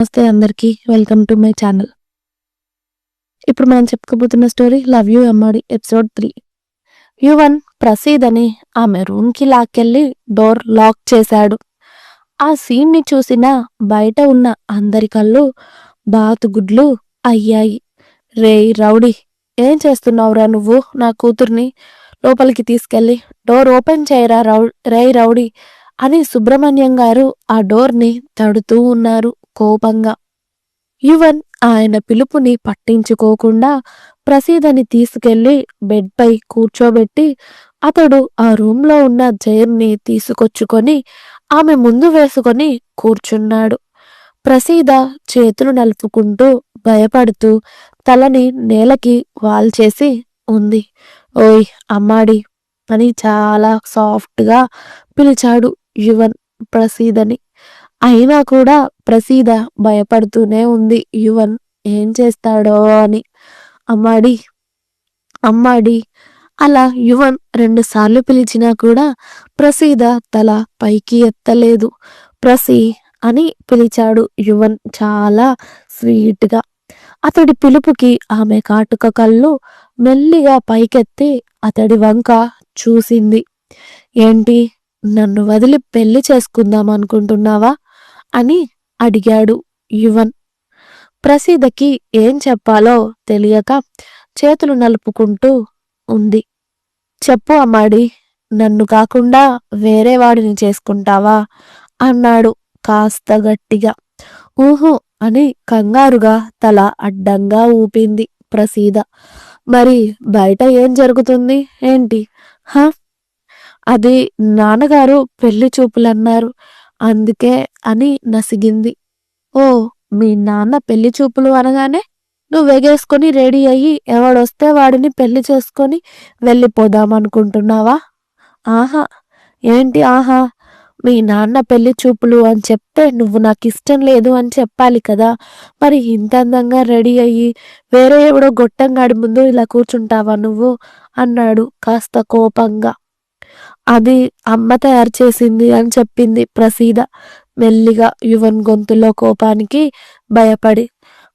నమస్తే అందరికీ welcome to my channel. ఇప్పుడు మనం చెప్పుకోబోతున్న story love you Ammadi episode three. Yuvan Praseed అని ఆమె రూమ్కి లాక్కెళ్ళి డోర్ లాక్ చేశాడు. ఆ సీన్ని చూసిన బయట ఉన్న అందరి కళ్ళు బాతుగుడ్లు అయ్యాయి. రేయ్ రౌడీ ఏం చేస్తున్నావురా నువ్వు? నా కూతుర్ని లోపలికి తీసుకెళ్ళి డోర్ ఓపెన్ చేయరా రౌ రేయ్ రౌడీ అని సుబ్రహ్మణ్యం గారు ఆ డోర్ని తడుతూ ఉన్నారు. కోపంగా. యువన్ ఆయన పిలుపుని పట్టించుకోకుండా ప్రసీదని తీసుకెళ్ళి బెడ్పై కూర్చోబెట్టి అతడు ఆ రూంలో ఉన్న చైర్ని తీసుకొచ్చుకొని ఆమె ముందు వేసుకొని కూర్చున్నాడు. ప్రసీద చేతులు నలుపుకుంటూ భయపడుతూ తలని నేలకి వాల్చేసి ఉంది. ఓయ్ అమ్మాడి! అని చాలా సాఫ్ట్గా పిలిచాడు యువన్ ప్రసీదని. అయినా కూడా ప్రసీద భయపడుతూనే ఉంది. యువన్ ఏం చేస్తాడో అని. అమ్మాడి అమ్మాడి. అలా యువన్ రెండుసార్లు పిలిచినా కూడా ప్రసీద తల పైకి ఎత్తలేదు. ప్రసీ అని పిలిచాడు యువన్ చాలా స్వీట్గా. అతడి పిలుపుకి ఆమె కాటుక కళ్ళు మెల్లిగా పైకెత్తి అతడి వంక చూసింది. ఏంటి నన్ను వదిలి పెళ్ళి చేసుకుందాం అనుకుంటున్నావా? అని అడిగాడు యువన్. ప్రసీదకి ఏం చెప్పాలో తెలియక చేతులు నలుపుకుంటూ ఉంది. చెప్పు అమ్మాడి నన్ను కాకుండా వేరే వాడిని చేసుకుంటావా? అన్నాడు కాస్త గట్టిగా. ఊహు అని కంగారుగా తల అడ్డంగా ఊపింది ప్రసీద. మరి బయట ఏం జరుగుతుంది? ఏంటి? హ? అది నాన్నగారు పెళ్ళి చూపులన్నారు. అందుకే అని నసిగింది. ఓ మీ నాన్న పెళ్ళి చూపులు అనగానే నువ్వెగేసుకొని రెడీ అయ్యి ఎవడొస్తే వాడిని పెళ్ళి చేసుకొని వెళ్ళిపోదామనుకుంటున్నావా? ఆహా ఏంటి ఆహా? మీ నాన్న పెళ్ళి చూపులు అని చెప్తే నువ్వు నాకు ఇష్టం లేదు అని చెప్పాలి కదా. మరి ఇంత అందంగా రెడీ అయ్యి వేరే ఎవడో గొట్టంగాడి ముందు ఇలా కూర్చుంటావా నువ్వు? అన్నాడు కాస్త కోపంగా. అది అమ్మ తయారు చేసింది అని చెప్పింది ప్రసీద. మెల్లిగా యువన్ గొంతులో కోపానికి భయపడి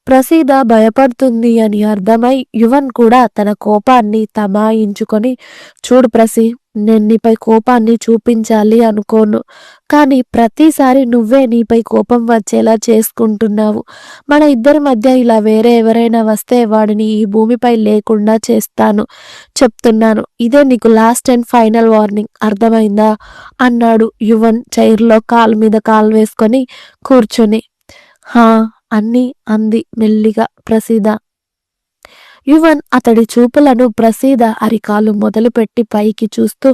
ప్రసీద భయపడుతుంది అని అర్థమై యువన్ కూడా తన కోపాన్ని తమాయించుకొని చూడు ప్రసీ నేను నీపై కోపాన్ని చూపించాలి అనుకోను కానీ ప్రతిసారి నువ్వే నీపై కోపం వచ్చేలా చేసుకుంటున్నావు. మన ఇద్దరి మధ్య ఇలా వేరే ఎవరైనా వస్తే వాడిని ఈ భూమిపై లేకుండా చేస్తాను. చెప్తున్నాను ఇదే నీకు లాస్ట్ అండ్ ఫైనల్ వార్నింగ్ అర్థమైందా? అన్నాడు యువన్ చైర్లో కాలు మీద కాలు వేసుకొని కూర్చొని. హా అన్ని అంది మెల్లిగా ప్రసీద. యువన్ అతడి చూపులను ప్రసీద అరికాలు మొదలుపెట్టి పైకి చూస్తూ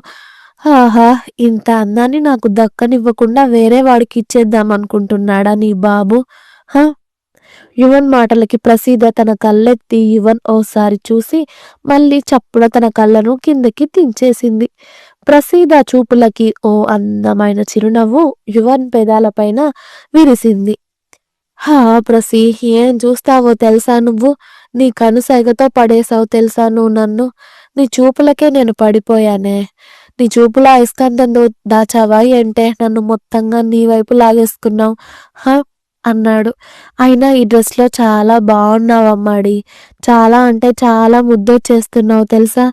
ఆహా ఇంత అందాన్ని నాకు దక్కనివ్వకుండా వేరే వాడికి ఇచ్చేద్దాం అనుకుంటున్నాడా నీ బాబు? హ? యువన్ మాటలకి ప్రసీద తన కళ్ళెత్తి యువన్ ఓసారి చూసి మళ్ళీ చప్పున తన కళ్ళను కిందకి దించేసింది. ప్రసీద చూపులకి ఓ అందమైన చిరునవ్వు యువన్ పెదాలపైన విరిసింది. హా ప్రసీ ఏం చూస్తావో తెలుసా నువ్వు? నీ కనుసైగతో పడేసావు తెలుసా నువ్వు నన్ను? నీ చూపులకే నేను పడిపోయానే. నీ చూపుల ఐస్కాంతం దాచావా ఏంటే? నన్ను మొత్తంగా నీ వైపు లాగేసుకున్నావు. హా అన్నాడు. అయినా ఈ డ్రెస్లో చాలా బాగున్నావు అమ్మాడి చాలా అంటే చాలా ముద్దు చేస్తున్నావు తెలుసా?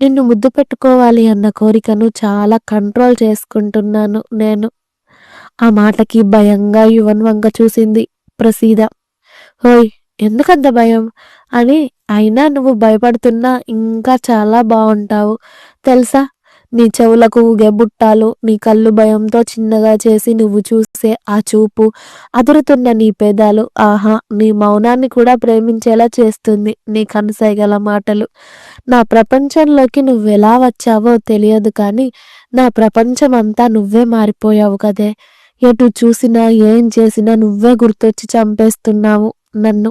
నిన్ను ముద్దు పెట్టుకోవాలి అన్న కోరికను చాలా కంట్రోల్ చేసుకుంటున్నాను నేను. ఆ మాటకి భయంగా యువన్ వంక చూసింది ప్రసీద. హోయ్ ఎందుకంత భయం అని అయినా నువ్వు భయపడుతున్నా ఇంకా చాలా బాగుంటావు. తెలుసా? నీ చెవులకు ఊగే బుట్టాలు నీ కళ్ళు భయంతో చిన్నగా చేసి నువ్వు చూసే ఆ చూపు అదురుతున్న నీ పేదాలు. ఆహా నీ మౌనాన్ని కూడా ప్రేమించేలా చేస్తుంది నీ కనసాగల మాటలు. నా ప్రపంచంలోకి నువ్వు ఎలా వచ్చావో తెలియదు కానీ నా ప్రపంచం అంతా నువ్వే మారిపోయావు కదే. ఎటు చూసినా ఏం చేసినా నువ్వే గుర్తొచ్చి చంపేస్తున్నావు నన్ను.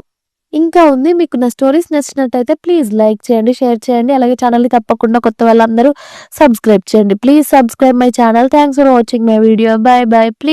ఇంకా ఉంది మీకు నా స్టోరీస్ నచ్చినట్టయితే ప్లీజ్ లైక్ చేయండి షేర్ చేయండి. అలాగే ఛానల్ని తప్పకుండా కొత్త వాళ్ళందరూ సబ్స్క్రైబ్ చేయండి. Please subscribe my channel. Thanks for watching my video. Bye bye please